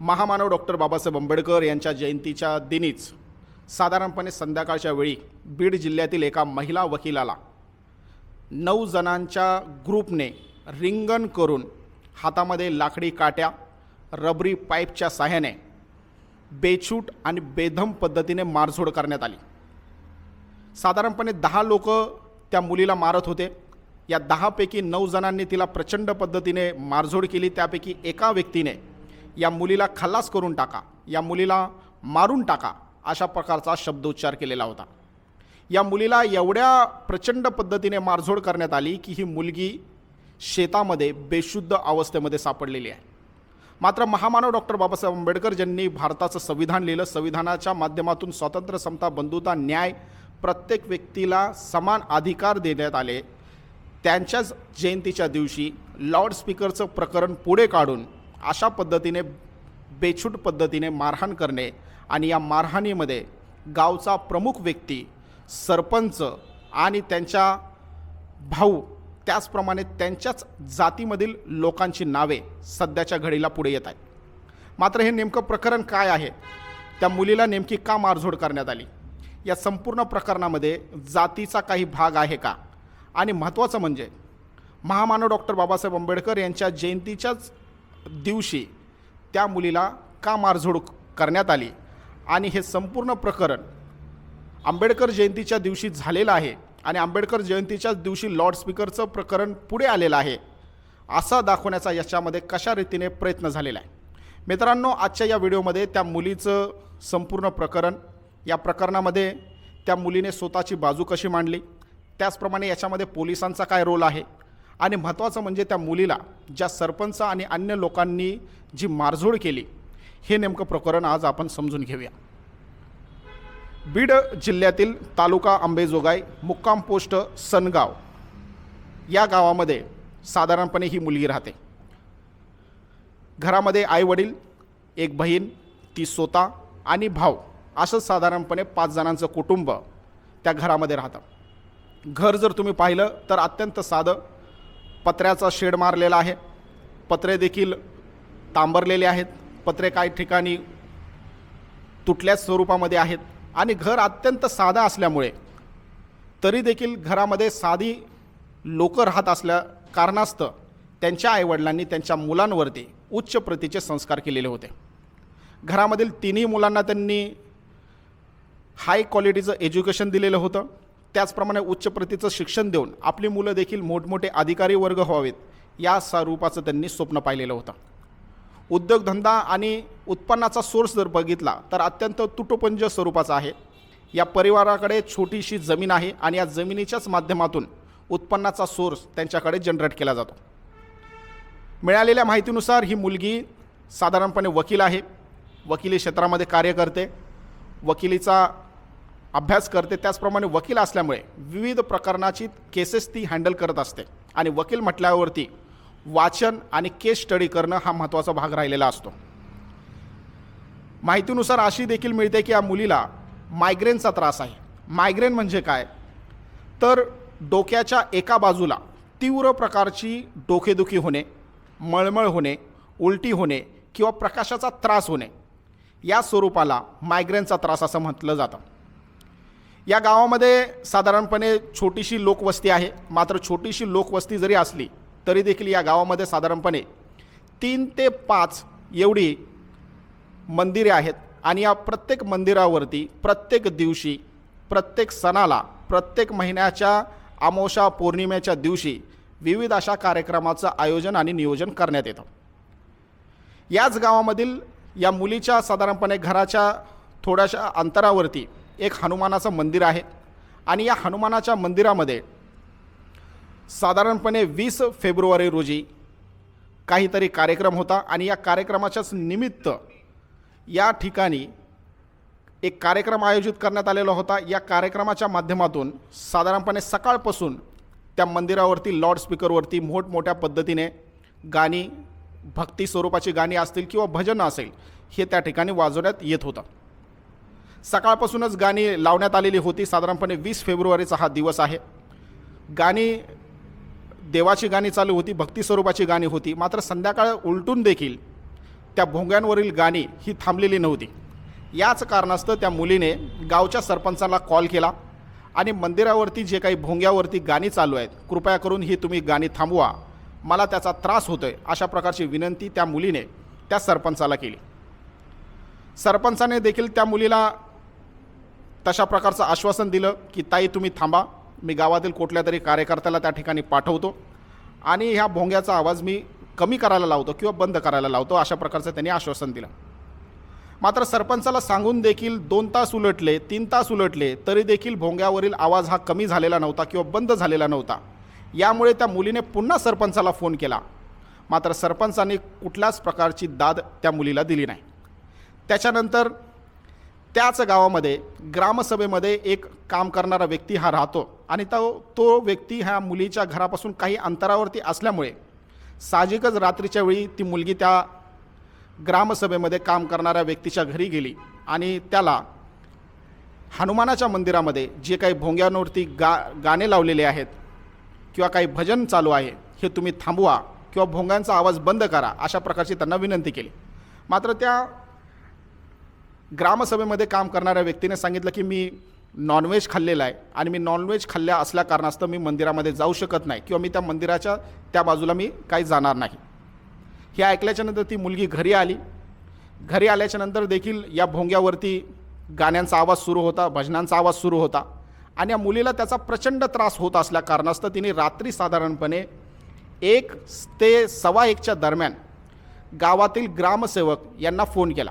महामानव डॉक्टर बाबासाहेब आंबेडकर यांच्या जयंतीच्या दिनीच साधारणपणे संध्याकाळच्या वेळी बीड जिल्ह्यातील एका महिला वकिलाला नऊ जणांच्या ग्रुपने रिंगण करून हातामध्ये लाकडी काट्या रबरी पाईपच्या साह्याने बेछूट आणि बेधम पद्धतीने मारझोड करण्यात आली. साधारणपणे दहा लोक त्या मुलीला मारत होते. या दहापैकी नऊ जणांनी तिला प्रचंड पद्धतीने मारझोड केली. त्यापैकी एका व्यक्तीने या मुलीला खल्लास करून टाका या मुलीला मारून टाका अशा प्रकारचा शब्दोच्चार केलेला होता. या मुलीला एवढ्या प्रचंड पद्धतीने मारझोड करण्यात आली की ही मुलगी शेतामध्ये बेशुद्ध अवस्थेमध्ये सापडलेली आहे. मात्र महामानव डॉक्टर बाबासाहेब आंबेडकर ज्यांनी भारताचं संविधान लिहिलं संविधानाच्या माध्यमातून स्वातंत्र्य समता बंधुता न्याय प्रत्येक व्यक्तीला समान अधिकार देण्यात आले त्यांच्याच जयंतीच्या दिवशी लाऊडस्पीकरचं प्रकरण पुढे काढून अशा पद्धतीने बेछूट पद्धतीने मारहाण करणे आणि या मारहाणीमध्ये गावचा प्रमुख व्यक्ती सरपंच आणि त्यांच्या भाऊ त्याचप्रमाणे त्यांच्याच जातीमधील लोकांची नावे सध्याच्या घडीला पुढे येत आहेत. मात्र हे नेमकं प्रकरण काय आहे? त्या मुलीला नेमकी का मारझोड करण्यात आली? या संपूर्ण प्रकरणामध्ये जातीचा काही भाग आहे का? आणि महत्त्वाचं म्हणजे महामानव डॉक्टर बाबासाहेब आंबेडकर यांच्या जयंतीच्याच दिवशी त्या मुलीला का मारझोड करण्यात आली? आणि हे संपूर्ण प्रकरण आंबेडकर जयंतीच्या दिवशी झालेलं आहे आणि आंबेडकर जयंतीच्याच दिवशी लाऊडस्पीकरचं प्रकरण पुढे आलेलं आहे असा दाखवण्याचा याच्यामध्ये कशा रीतीने प्रयत्न झालेला आहे? मित्रांनो आजच्या या व्हिडिओमध्ये त्या मुलीचं संपूर्ण प्रकरण या प्रकरणामध्ये त्या मुलीने स्वतःची बाजू कशी मांडली? त्याचप्रमाणे याच्यामध्ये पोलिसांचा काय रोल आहे? आणि महत्त्वाचं म्हणजे त्या मुलीला ज्या सरपंच आणि अन्य लोकांनी जी मारझोड केली हे नेमकं प्रकरण आज आपण समजून घेऊया. बीड जिल्ह्यातील तालुका आंबेजोगाई मुक्काम पोस्ट सनगाव या गावामध्ये साधारणपणे ही मुलगी राहते. घरामध्ये आईवडील एक बहीण ती स्वतः आणि भाऊ असं साधारणपणे पाच जणांचं कुटुंब त्या घरामध्ये राहतं. घर जर तुम्ही पाहिलं तर अत्यंत साधं पत्र्याचा शेड मारलेला आहे. पत्रे देखील तांबरलेले आहेत. पत्रे काही ठिकाणी तुटल्याच स्वरूपामध्ये आहेत. आणि घर अत्यंत साधा असल्यामुळे तरी देखील घरामध्ये साधी लोकं राहत असल्या कारणास्तव त्यांच्या आईवडिलांनी त्यांच्या मुलांवरती उच्च प्रतीचे संस्कार केलेले होते. घरामधील तिन्ही मुलांना त्यांनी हाय क्वालिटीचं एज्युकेशन दिलेलं होतं. त्याचप्रमाणे उच्च प्रतीचं शिक्षण देऊन आपली मुलं देखील मोठमोठे अधिकारी वर्ग व्हावेत या स्वरूपाचं त्यांनी स्वप्न पाहिलेलं होतं. उद्योगधंदा आणि उत्पन्नाचा सोर्स जर बघितला तर अत्यंत तुटोपंज स्वरूपाचा आहे. या परिवाराकडे छोटीशी जमीन आहे आणि या जमिनीच्याच माध्यमातून उत्पन्नाचा सोर्स त्यांच्याकडे जनरेट केला जातो. मिळालेल्या माहितीनुसार ही मुलगी साधारणपणे वकील आहे. वकिली क्षेत्रामध्ये कार्य करते. वकिलीचा अभ्यास करते त्याचप्रमाणे वकील असल्यामुळे विविध प्रकरणाची केसेस ती हँडल करत असते. आणि वकील म्हटल्यावरती वाचन आणि केस स्टडी करणं हा महत्त्वाचा भाग राहिलेला असतो. माहितीनुसार अशी देखील मिळते की या मुलीला मायग्रेनचा त्रास आहे. मायग्रेन म्हणजे काय? तर डोक्याच्या एका बाजूला तीव्र प्रकारची डोकेदुखी होणे मळमळ होणे उलटी होणे किंवा प्रकाशाचा त्रास होणे या स्वरूपाला मायग्रेनचा त्रास असं म्हटलं जातं. या गावामध्ये साधारणपणे छोटीशी लोकवस्ती आहे. मात्र छोटीशी लोकवस्ती जरी असली तरी देखील या गावामध्ये साधारणपणे तीन ते पाच एवढी मंदिरे आहेत. आणि या प्रत्येक मंदिरावरती प्रत्येक दिवशी प्रत्येक सणाला प्रत्येक महिन्याच्या अमावस्या पौर्णिमेच्या दिवशी विविध अशा कार्यक्रमाचं आयोजन आणि नियोजन करण्यात येतं. याच गावामधील या मुलीच्या साधारणपणे घराच्या थोड्याशा अंतरावरती एक हनुमानाचं मंदिर आहे. आणि या हनुमानाच्या मंदिरामध्ये साधारणपणे वीस फेब्रुवारी रोजी काहीतरी कार्यक्रम होता. आणि या कार्यक्रमाच्याच निमित्त या ठिकाणी एक कार्यक्रम आयोजित करण्यात आलेला होता. या कार्यक्रमाच्या माध्यमातून साधारणपणे सकाळपासून त्या मंदिरावरती लाऊडस्पीकरवरती मोठमोठ्या पद्धतीने गाणी भक्ती स्वरूपाची गाणी असतील किंवा भजनं असेल हे त्या ठिकाणी वाजवण्यात येत होतं. सकाळपासूनच गाणी लावण्यात आलेली होती. साधारणपणे वीस फेब्रुवारीचा हा दिवस आहे. गाणी देवाची गाणी चालू होती भक्ती स्वरूपाची गाणी होती. मात्र संध्याकाळ उलटून देखील त्या भोंग्यांवरील गाणी ही थांबलेली नव्हती. याच कारणास्तव त्या मुलीने गावच्या सरपंचाला कॉल केला आणि मंदिरावरती जे काही भोंग्यावरती गाणी चालू आहेत कृपया करून ही तुम्ही गाणी थांबवा. मला त्याचा त्रास होतोय अशा प्रकारची विनंती त्या मुलीने त्या सरपंचाला केली. सरपंचाने देखील त्या मुलीला तशा प्रकारचं आश्वासन दिलं की ताई तुम्ही थांबा. मी गावातील कुठल्या तरी कार्यकर्त्याला त्या ठिकाणी पाठवतो आणि ह्या भोंग्याचा आवाज मी कमी करायला लावतो किंवा बंद करायला लावतो अशा प्रकारचं त्यांनी आश्वासन दिलं. मात्र सरपंचाला सांगून देखील दोन तास उलटले तीन तास उलटले तरी देखील भोंग्यावरील आवाज हा कमी झालेला नव्हता किंवा बंद झालेला नव्हता. यामुळे त्या मुलीने पुन्हा सरपंचाला फोन केला. मात्र सरपंचाने कुठल्याच प्रकारची दाद त्या मुलीला दिली नाही. त्याच्यानंतर त्याच गावामध्ये ग्रामसभेमध्ये एक काम करणारा व्यक्ती हा राहतो. आणि तो तो व्यक्ती ह्या मुलीच्या घरापासून काही अंतरावरती असल्यामुळे साहजिकच रात्रीच्या वेळी ती मुलगी त्या ग्रामसभेमध्ये काम करणाऱ्या व्यक्तीच्या घरी गेली. आणि त्याला हनुमानाच्या मंदिरामध्ये जे काही भोंग्यांवरती गा गाणे लावलेले आहेत किंवा काही भजन चालू आहे हे तुम्ही थांबवा किंवा भोंग्यांचा आवाज बंद करा अशा प्रकारची त्यांना विनंती केली. मात्र त्या ग्रामसभेमध्ये काम करणाऱ्या व्यक्तीने सांगितलं की मी नॉनव्हेज खाल्लेला आहे आणि मी नॉनव्हेज खाल्ल्या असल्या कारणास्तव मी मंदिरामध्ये जाऊ शकत नाही किंवा मी त्या मंदिराच्या त्या बाजूला मी काही जाणार नाही. हे ऐकल्याच्यानंतर ती मुलगी घरी आली. घरी आल्याच्यानंतर देखील या भोंग्यावरती गाण्यांचा आवाज सुरू होता भजनांचा आवाज सुरू होता आणि या मुलीला त्याचा प्रचंड त्रास होत असल्या कारणास्तव तिने रात्री साधारणपणे एक ते सव्वा एकच्या दरम्यान गावातील ग्रामसेवक यांना फोन केला.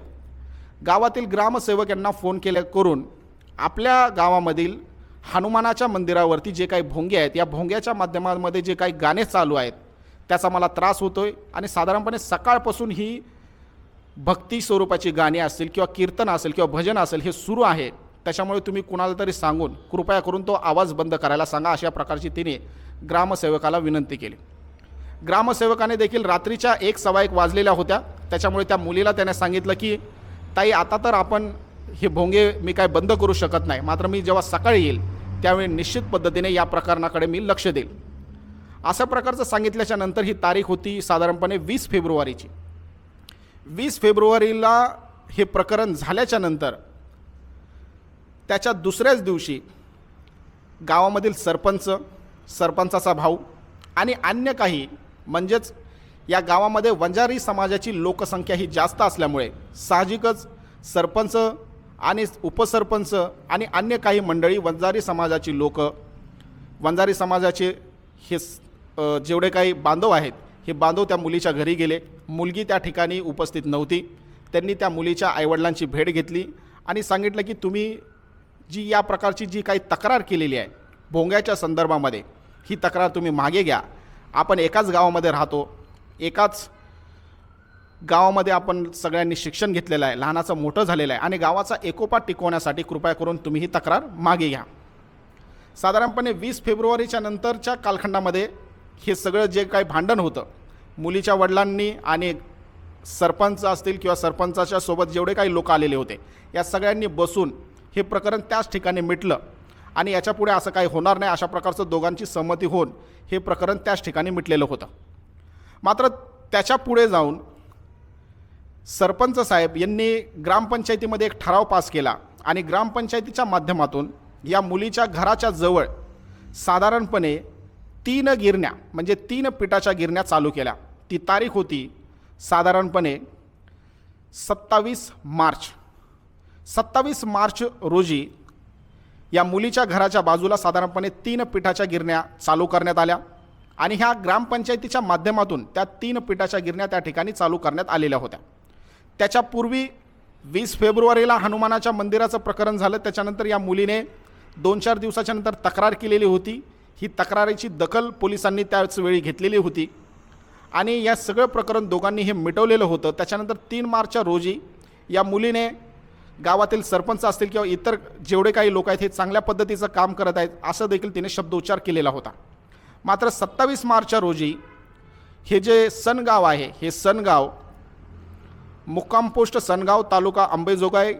गावातील ग्रामसेवक यांना फोन केल्या करून आपल्या गावामधील हनुमानाच्या मंदिरावरती जे काही भोंगे आहेत या भोंग्याच्या माध्यमामध्ये जे काही गाणे चालू आहेत त्याचा मला त्रास होतो आहे आणि साधारणपणे सकाळपासून ही भक्ती स्वरूपाची गाणी असतील किंवा कीर्तन असेल किंवा भजन असेल हे सुरू आहे. त्याच्यामुळे तुम्ही कुणाला तरी सांगून कृपया करून तो आवाज बंद करायला सांगा अशा प्रकारची तिने ग्रामसेवकाला विनंती केली. ग्रामसेवकाने देखील रात्रीच्या एक सवा एक वाजलेल्या होत्या. त्याच्यामुळे त्या मुलीला त्याने सांगितलं की ताई आता तर आपण हे भोंगे मी काय बंद करू शकत नाही. मात्र मी जेव्हा सकाळी येईल त्यावेळी निश्चित पद्धतीने या प्रकरणाकडे मी लक्ष देईल. अशा प्रकारचं सांगितल्याच्या नंतर ही तारीख होती साधारणपणे वीस फेब्रुवारीची. वीस फेब्रुवारीला हे प्रकरण झाल्याच्यानंतर त्याच्या दुसऱ्याच दिवशी गावामधील सरपंच सरपंचाचा भाऊ आणि अन्य काही म्हणजेच या गावामध्ये वंजारी समाजाची लोकसंख्या ही जास्त असल्यामुळे साहजिकच सरपंच आणि उपसरपंच आणि अन्य काही मंडळी वंजारी समाजाची लोक वंजारी समाजाचे हे जेवढे काही बांधव आहेत हे बांधव त्या मुलीच्या घरी गेले. मुलगी त्या ठिकाणी उपस्थित नव्हती. त्यांनी त्या मुलीच्या आईवडिलांची भेट घेतली आणि सांगितलं की तुम्ही जी या प्रकारची जी काही तक्रार केलेली आहे भोंग्याच्या संदर्भामध्ये ही तक्रार तुम्ही मागे घ्या. आपण एकाच गावामध्ये राहतो. एकाच गावामध्ये आपण सगळ्यांनी शिक्षण घेतलेलं आहे लहानाचं मोठं झालेलं आहे आणि गावाचा एकोपा टिकवण्यासाठी कृपया करून तुम्ही ही तक्रार मागे घ्या. साधारणपणे वीस फेब्रुवारीच्या नंतरच्या कालखंडामध्ये हे सगळं जे काही भांडण होतं मुलीच्या वडिलांनी आणि सरपंच असतील किंवा सरपंचाच्या सोबत जेवढे काही लोक आलेले होते या सगळ्यांनी बसून हे प्रकरण त्याच ठिकाणी मिटलं आणि याच्यापुढे असं काही होणार नाही अशा प्रकारचं दोघांची सहमती होऊन हे प्रकरण त्याच ठिकाणी मिटलेलं होतं. मात्र त्याच्या पुढे जाऊन सरपंच साहेब यांनी ग्रामपंचायतीमध्ये एक ठराव पास केला आणि ग्रामपंचायतीच्या माध्यमातून या मुलीच्या घराच्या जवळ साधारणपणे तीन गिरण्या म्हणजे तीन पिठाच्या गिरण्या चालू केल्या. ती तारीख होती साधारणपणे सत्तावीस मार्च. सत्तावीस मार्च रोजी या मुलीच्या घराच्या बाजूला साधारणपणे तीन पिठाच्या गिरण्या चालू करण्यात आल्या. आणि ह्या ग्रामपंचायतीच्या माध्यमातून त्या तीन पिठाच्या गिरण्या त्या ठिकाणी चालू करण्यात आलेल्या होत्या. त्याच्यापूर्वी वीस फेब्रुवारीला हनुमानाच्या मंदिराचं प्रकरण झालं. त्याच्यानंतर या मुलीने दोन चार दिवसाच्या नंतर तक्रार केलेली होती. ही तक्रारीची दखल पोलिसांनी त्याच वेळी घेतलेली होती. आणि या सगळं प्रकरण दोघांनी हे मिटवलेलं होतं. त्याच्यानंतर तीन मार्चच्या रोजी या मुलीने गावातील सरपंच असतील किंवा इतर जेवढे काही लोक आहेत हे चांगल्या पद्धतीचं काम करत आहेत असं देखील तिने शब्दोच्चार केलेला होता. मात्र सत्तावीस मार्चच्या रोजी हे जे सनगाव आहे हे सनगाव मुक्कामपोस्ट सनगाव तालुका अंबेजोगाई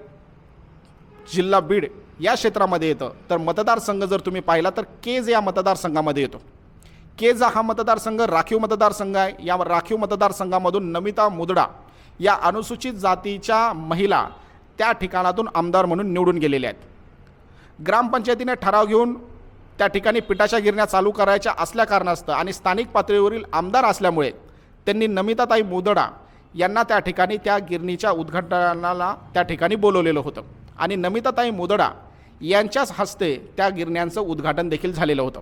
जिल्हा बीड या क्षेत्रामध्ये येतं. तर मतदारसंघ जर तुम्ही पाहिला तर केज या मतदारसंघामध्ये येतो. केज हा मतदारसंघ राखीव मतदारसंघ आहे. या राखीव मतदारसंघामधून नमिता मुदडा या अनुसूचित जातीच्या महिला त्या ठिकाणातून आमदार म्हणून निवडून गेलेल्या आहेत. ग्रामपंचायतीने ठराव घेऊन त्या ठिकाणी पिठाच्या गिरण्या चालू करायच्या असल्या कारणास्तव आणि स्थानिक पातळीवरील आमदार असल्यामुळे त्यांनी नमिताताई मोदडा यांना त्या ठिकाणी त्या गिरणीच्या उद्घाटनाला त्या ठिकाणी बोलवलेलं होतं. आणि नमिताताई मोदडा यांच्याच हस्ते त्या गिरण्यांचं उद्घाटन देखील झालेलं होतं.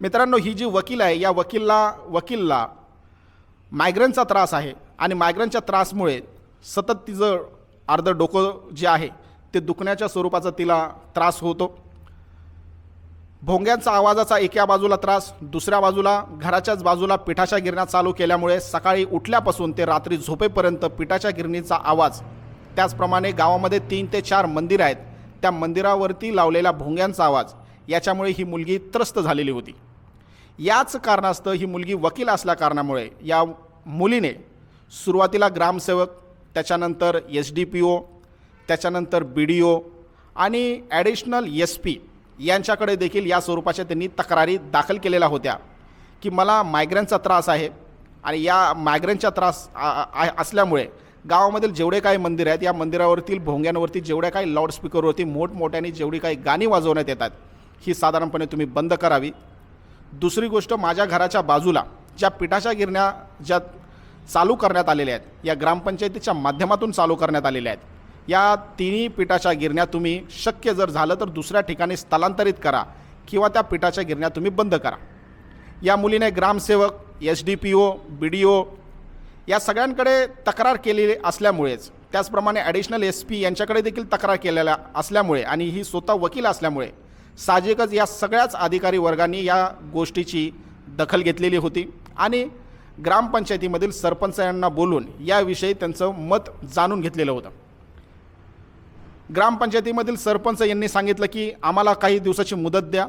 मित्रांनो ही जी वकील आहे या वकीलला वकीलला मायग्रेनचा त्रास आहे आणि मायग्रेनच्या त्रासमुळे सतत तिचं अर्धं डोकं जे आहे ते दुखण्याच्या स्वरूपाचा तिला त्रास होतो. भोंग्यांचा आवाजाचा एका बाजूला त्रास दुसऱ्या बाजूला घराच्याच बाजूला पिठाच्या गिरण्या चालू केल्यामुळे सकाळी उठल्यापासून ते रात्री झोपेपर्यंत पिठाच्या गिरणीचा आवाज. त्याचप्रमाणे गावामध्ये तीन ते चार मंदिर आहेत. त्या मंदिरावरती लावलेल्या भोंग्यांचा आवाज. याच्यामुळे ही मुलगी त्रस्त झालेली होती. याच कारणास्तव ही मुलगी वकील असल्या कारणामुळे या मुलीने सुरुवातीला ग्रामसेवक त्याच्यानंतर एस डी पी ओ त्याच्यानंतर बी डी ओ आणि ॲडिशनल एस पी यांच्याकडे देखील या स्वरूपाच्या त्यांनी तक्रारी दाखल केलेल्या होत्या की मला मायग्रेनचा त्रास आहे आणि या मायग्रेनचा त्रास आ- असल्यामुळे गावामधील जेवढे काही मंदिर आहेत या मंदिरावरतील भोंग्यांवरती जेवढ्या काही लाऊडस्पीकरवरती मोठमोठ्याने जेवढी काही गाणी वाजवण्यात येतात ही साधारणपणे तुम्ही बंद करावी. दुसरी गोष्ट माझ्या घराच्या बाजूला ज्या पिठाच्या गिरण्या ज्या चालू करण्यात आलेल्या आहेत या ग्रामपंचायतीच्या माध्यमातून चालू करण्यात आलेल्या आहेत या तिन्ही पिठाच्या गिरण्या तुम्ही शक्य जर झालं तर दुसऱ्या ठिकाणी स्थलांतरित करा किंवा त्या पिठाच्या गिरण्या तुम्ही बंद करा. या मुलीने ग्रामसेवक S D P O B D O या सगळ्यांकडे तक्रार केलेली असल्यामुळेच त्याचप्रमाणे ॲडिशनल एस पी यांच्याकडे देखील तक्रार केलेल्या असल्यामुळे आणि ही स्वतः वकील असल्यामुळे साहजिकच या सगळ्याच अधिकारी वर्गांनी या गोष्टीची दखल घेतलेली होती आणि ग्रामपंचायतीमधील सरपंच यांना बोलून याविषयी त्यांचं मत जाणून घेतलेलं होतं. ग्रामपंचायतीमधील सरपंच यांनी सांगितलं की आम्हाला काही दिवसाची मुदत द्या.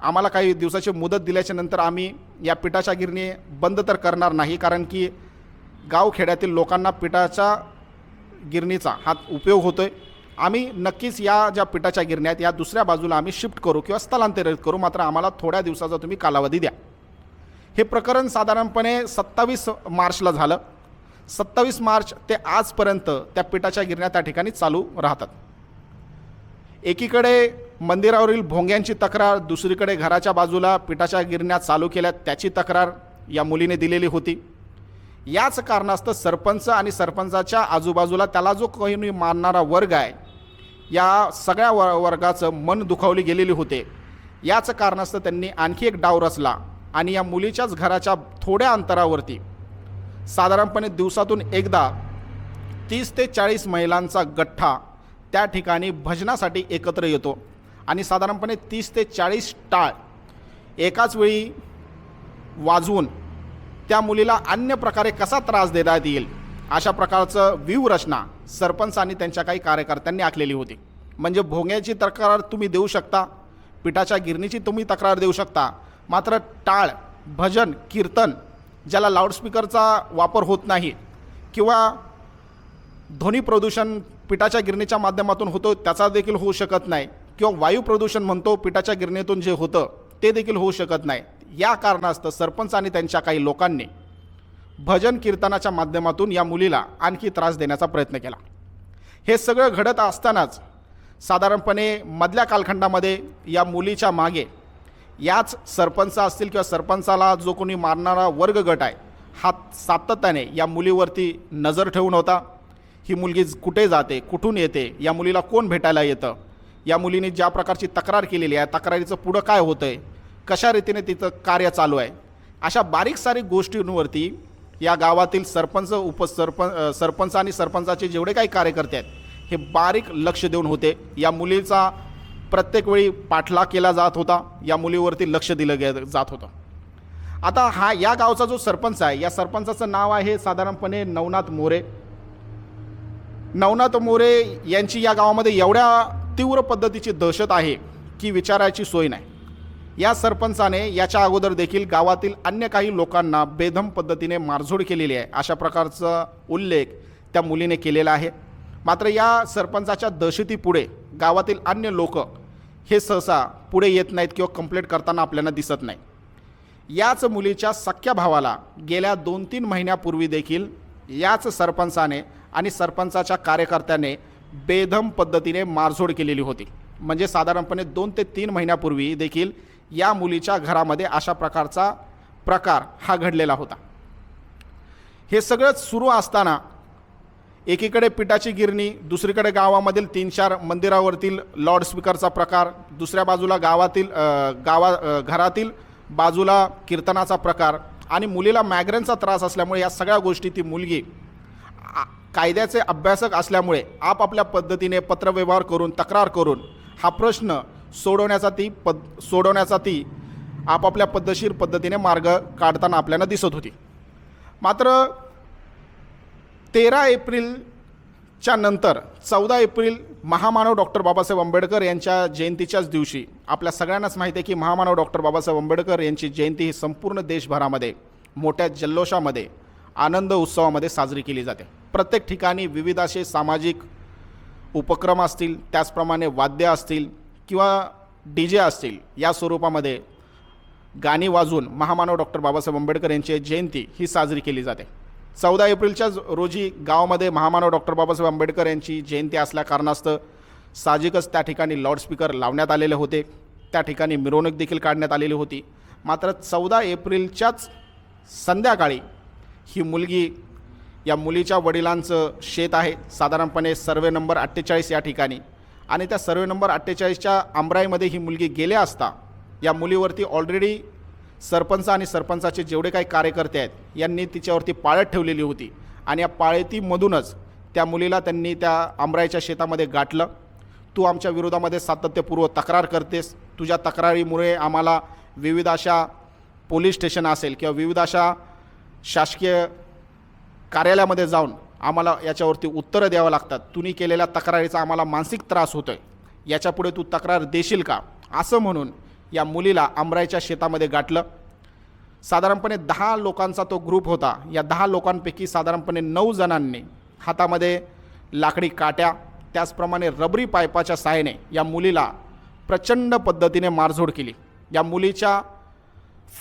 आम्हाला काही दिवसाची मुदत दिल्याच्या नंतर आम्ही या पिठाच्या गिरणी बंद तर करणार नाही कारण की गावखेड्यातील लोकांना पिठाच्या गिरणीचा हा उपयोग होतो आहे आम्ही नक्कीच या ज्या पिठाच्या गिरण्या आहेत या दुसऱ्या बाजूला आम्ही शिफ्ट करू किंवा स्थलांतरित करू मात्र आम्हाला थोड्या दिवसाचा तुम्ही कालावधी द्या. हे प्रकरण साधारणपणे सत्तावीस मार्चला झालं. सत्तावीस मार्च ते आजपर्यंत त्या पिठाच्या गिरण्या त्या ठिकाणी चालू राहतात. एकीकडे मंदिरावरील भोंग्यांची तक्रार दुसरीकडे घराच्या बाजूला पिठाच्या गिरण्या चालू केल्या त्याची तक्रार या मुलीने दिलेली होती. याच कारणास्तव सरपंच आणि सरपंचाच्या आजूबाजूला त्याला जो कोणी मानणारा वर्ग आहे या सगळ्या व वर्गाचं मन दुखावली गेलेली होते. याच कारणास्तव त्यांनी आणखी एक डाव रचला आणि या मुलीच्याच घराच्या थोड्या अंतरावरती साधारणपणे दिवसातून एकदा तीस ते चाळीस महिलांचा गठ्ठा त्या ठिकाणी भजनासाठी एकत्र येतो आणि साधारणपणे तीस ते चाळीस टाळ एकाच वेळी वाजवून त्या मुलीला अन्य प्रकारे कसा त्रास देण्यात येईल अशा प्रकारचं व्यूहरचना सरपंच आणि त्यांच्या काही कार्यकर्त्यांनी आखलेली होती. म्हणजे भोंग्याची तक्रार तुम्ही देऊ शकता पिठाच्या गिरणीची तुम्ही तक्रार देऊ शकता मात्र टाळ भजन कीर्तन ज्याला लाऊडस्पीकरचा वापर होत नाही किंवा ध्वनी प्रदूषण पिठाच्या गिरणीच्या माध्यमातून होतो त्याचा देखील होऊ शकत नाही. किंवा वायू प्रदूषण म्हणतो पिठाच्या गिरणीतून जे होतं ते देखील होऊ शकत नाही. या कारणास्तव सरपंच आणि त्यांच्या काही लोकांनी भजन कीर्तनाच्या माध्यमातून या मुलीला आणखी त्रास देण्याचा प्रयत्न केला. हे सगळं घडत असतानाच साधारणपणे मधल्या कालखंडामध्ये या मुलीच्या मागे याच सरपंच असतील किंवा सरपंचाला जो कोणी मारणारा वर्ग गट आहे हा सातत्याने या मुलीवरती नजर ठेवून होता. ही मुलगी कुठे जाते कुठून येते या मुलीला कोण भेटायला येतं? या मुलीने ज्या प्रकारची तक्रार केलेली आहे तक्रारीचं पुढं काय होतं आहे कशा रीतीने तिचं कार्य चालू आहे? अशा बारीक सारीक गोष्टींवरती या गावातील सरपंच उपसरपंच सरपंच आणि सरपंचाचे जेवढे काही कार्यकर्ते आहेत हे बारीक लक्ष देऊन होते. या मुलीचा प्रत्येक वेळी पाठलाग केला जात होता. या मुलीवरती लक्ष दिलं गे जात होतं. आता हा या गावचा जो सरपंच आहे या सरपंचाचं नाव आहे साधारणपणे नवनाथ मोरे. नवनाथ मोरे यांची या गावामध्ये एवढ्या तीव्र पद्धतीची दहशत आहे की विचारायची सोय नाही. या सरपंचाने याच्या अगोदर देखील गावातील अन्य काही लोकांना बेधम पद्धतीने मारझोड केलेली आहे अशा प्रकारचा उल्लेख त्या मुलीने केलेला आहे. मात्र या सरपंचाच्या दहशतीपुढे गावातील अन्य लोक हे सहसा पुढे येत नाहीत किंवा कंप्लेंट करताना आपल्याला दिसत नाही. याच मुलीच्या सख्या भावाला गेल्या दोन तीन महिन्यापूर्वी देखील याच सरपंचाने आणि सरपंचाच्या कार्यकर्त्याने बेधम पद्धतीने मारझोड केलेली होती. म्हणजे साधारणपणे दोन ते तीन महिन्यापूर्वी देखील या मुलीच्या घरामध्ये अशा प्रकारचा प्रकार हा घडलेला होता. हे सगळं सुरू असताना एकीकडे पिठाची गिरणी दुसरीकडे गावामधील तीन चार मंदिरावरतील लाऊडस्पीकरचा प्रकार दुसऱ्या बाजूला गावातील गावा घरातील बाजूला कीर्तनाचा प्रकार आणि मुलीला मॅग्रेनचा त्रास असल्यामुळे या सगळ्या गोष्टी ती मुलगी कायद्याचे अभ्यासक असल्यामुळे आपापल्या पद्धतीने पत्रव्यवहार करून तक्रार करून हा प्रश्न सोडवण्याचा ती पद सोडवण्याचा ती आपापल्या पद्धतशीर पद्धतीने मार्ग काढताना आपल्याला दिसत होती. मात्र तेरा एप्रिलच्या नंतर चौदा एप्रिल महामानव डॉक्टर बाबासाहेब आंबेडकर यांच्या जयंतीच्याच दिवशी आपल्या सगळ्यांनाच माहिती आहे की महामानव डॉक्टर बाबासाहेब आंबेडकर यांची जयंती ही संपूर्ण देशभरामध्ये मोठ्या जल्लोषामध्ये आनंद उत्सवामध्ये साजरी केली जाते. प्रत्येक ठिकाणी विविध असे सामाजिक उपक्रम असतील त्याचप्रमाणे वाद्य असतील किंवा डी जे असतील या स्वरूपामध्ये गाणी वाजून महामानव डॉक्टर बाबासाहेब आंबेडकर यांची जयंती ही साजरी केली जाते. चौदा एप्रिलच्याच रोजी गावामध्ये महामानव डॉक्टर बाबासाहेब आंबेडकर यांची जयंती असल्या कारणास्तव साहजिकच त्या ठिकाणी लाऊडस्पीकर लावण्यात आलेले होते. त्या ठिकाणी मिरवणूक देखील काढण्यात आलेली होती. मात्र चौदा एप्रिलच्याच संध्याकाळी ही मुलगी या मुलीच्या वडिलांचं शेत आहे. साधारणपणे सर्वे नंबर अठ्ठेचाळीस या ठिकाणी. आणि त्या सर्वे नंबर अठ्ठेचाळीसच्या आमराईमध्ये ही मुलगी गेल्या असता या मुलीवरती ऑलरेडी सरपंच आणि सरपंचाचे जेवढे काही कार्यकर्ते आहेत यांनी तिच्यावरती पाळत ठेवलेली होती. आणि या पाळतीमधूनच त्या मुलीला त्यांनी त्या आमराईच्या शेतामध्ये गाठलं. तू आमच्या विरोधामध्ये सातत्यपूर्व तक्रार करतेस. तुझ्या तक्रारीमुळे आम्हाला विविध अशा पोलीस स्टेशन असेल किंवा विविध अशा शासकीय कार्यालयामध्ये जाऊन आम्हाला याच्यावरती उत्तरं द्यावं लागतात. तुम्ही केलेल्या तक्रारीचा आम्हाला मानसिक त्रास होतो आहे याच्यापुढे तू तक्रार देशील का? असं म्हणून या मुलीला आमराईच्या शेतामध्ये गाठलं. साधारणपणे दहा लोकांचा तो ग्रुप होता. या दहा लोकांपैकी साधारणपणे नऊ जणांनी हातामध्ये लाकडी काट्या त्याचप्रमाणे रबरी पायपाच्या सहाय्याने या मुलीला प्रचंड पद्धतीने मारझोड केली. या मुलीच्या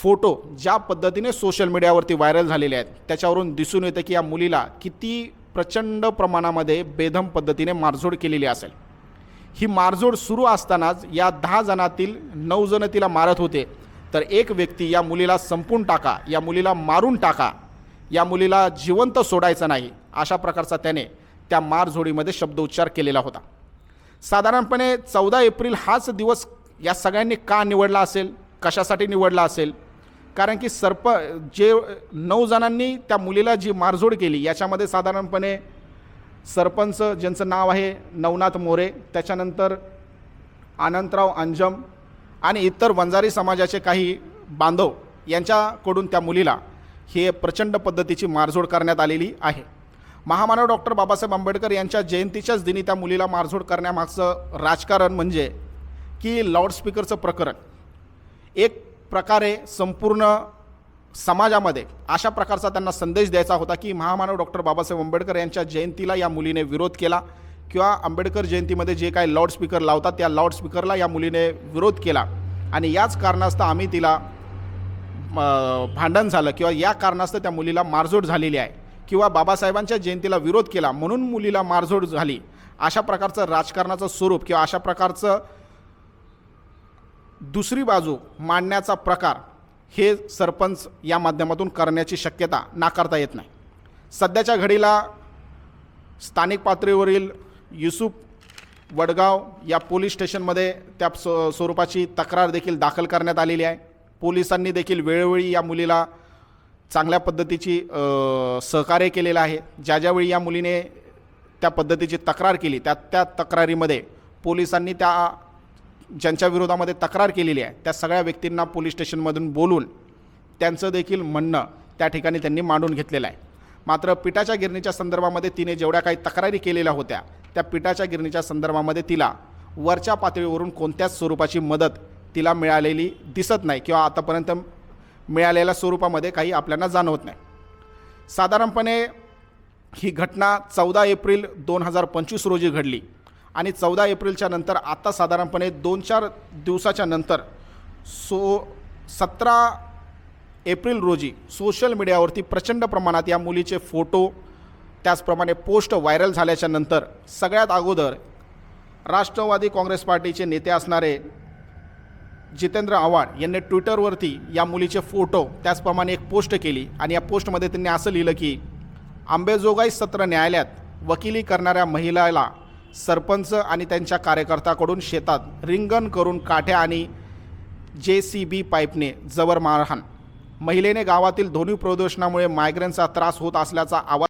फोटो ज्या पद्धतीने सोशल मीडियावरती व्हायरल झालेले आहेत त्याच्यावरून दिसून येतं की या मुलीला किती प्रचंड प्रमाणामध्ये बेधम पद्धतीने मारझोड केलेली असेल. ही मारझोड सुरू असतानाच या दहा जणातील नऊ जण तिला मारत होते. तर एक व्यक्ती या मुलीला संपून टाका या मुलीला मारून टाका या मुलीला जिवंत सोडायचं नाही अशा प्रकारचा त्याने त्या मारझोडीमध्ये शब्दोच्चार केलेला होता. साधारणपणे चौदा एप्रिल हाच दिवस या सगळ्यांनी का निवडला असेल कशासाठी निवडला असेल? कारण की सर्प जे नऊ जणांनी त्या मुलीला जी मारझोड केली याच्यामध्ये साधारणपणे सरपंच ज्यांचं नाव आहे नवनाथ मोरे त्याच्यानंतर अनंतराव अंजम आणि इतर वंजारी समाजाचे काही बांधव यांच्याकडून त्या मुलीला हे प्रचंड पद्धतीची मारझोड करण्यात आलेली आहे. महामानव डॉक्टर बाबासाहेब आंबेडकर यांच्या जयंतीच्याच दिनी त्या मुलीला मारझोड करण्यामागचं राजकारण म्हणजे की लाऊडस्पीकरचं प्रकरण. एक प्रकारे संपूर्ण समाजामध्ये अशा प्रकारचा त्यांना संदेश द्यायचा होता की महामानव डॉक्टर बाबासाहेब आंबेडकर यांच्या जयंतीला या मुलीने विरोध केला किंवा आंबेडकर जयंतीमध्ये जे काही लाऊडस्पीकर लावतात त्या लाऊडस्पीकरला या मुलीने विरोध केला. आणि याच कारणास्तव आम्ही तिला भांडण झालं किंवा या कारणास्तव त्या मुलीला मारझोड झालेली आहे किंवा बाबासाहेबांच्या जयंतीला विरोध केला म्हणून मुलीला मारझोड झाली. अशा प्रकारचं राजकारणाचं स्वरूप किंवा अशा प्रकारचं दुसरी बाजू मांडण्याचा प्रकार हे सरपंच या माध्यमातून करण्याची शक्यता नाकारता येत नाही. सध्याच्या घडीला स्थानिक पातळीवरील युसुफ वडगाव या पोलीस स्टेशनमध्ये त्या स्व स्वरूपाची तक्रार देखील दाखल करण्यात आलेली आहे. पोलिसांनी देखील वेळोवेळी या मुलीला चांगल्या पद्धतीची सहकार्य केलेलं आहे. ज्या ज्यावेळी या मुलीने त्या पद्धतीची तक्रार केली त्या त्या तक्रारीमध्ये पोलिसांनी त्या ज्यांच्या विरोधामध्ये तक्रार केलेली आहे त्या सगळ्या व्यक्तींना पोलीस स्टेशनमधून बोलून त्यांचं देखील म्हणणं त्या ठिकाणी त्यांनी मांडून घेतलेलं आहे. मात्र पिठाच्या गिरणीच्या संदर्भामध्ये तिने जेवढ्या काही तक्रारी केलेल्या होत्या त्या पिठाच्या गिरणीच्या संदर्भामध्ये तिला वरच्या पातळीवरून कोणत्याच स्वरूपाची मदत तिला मिळालेली दिसत नाही किंवा आतापर्यंत मिळालेल्या स्वरूपामध्ये काही आपल्याला जाणवत नाही. साधारणपणे ही घटना चौदा एप्रिल दोन हजार पंचवीस रोजी घडली. आणि चौदा एप्रिलच्या नंतर आता साधारणपणे दोन चार दिवसाच्या नंतर सो सतरा एप्रिल रोजी सोशल मीडियावरती प्रचंड प्रमाणात या मुलीचे फोटो त्याचप्रमाणे पोस्ट व्हायरल झाल्याच्यानंतर सगळ्यात अगोदर राष्ट्रवादी काँग्रेस पार्टीचे नेते असणारे जितेंद्र आव्हाड यांनी ट्विटरवरती या मुलीचे फोटो त्याचप्रमाणे एक पोस्ट केली आणि या पोस्टमध्ये त्यांनी असं लिहिलं की आंबेजोगाई सत्र न्यायालयात वकिली करणाऱ्या महिलाला सरपंच आणि त्यांच्या कार्यकर्त्याकडून शेतात रिंगण करून काठ्या आणि जे सी बी पाईपने जबर मारहाण. महिलेने गावातील ध्वनी प्रदूषणामुळे मायग्रेनचा त्रास होत असल्याचा आवाज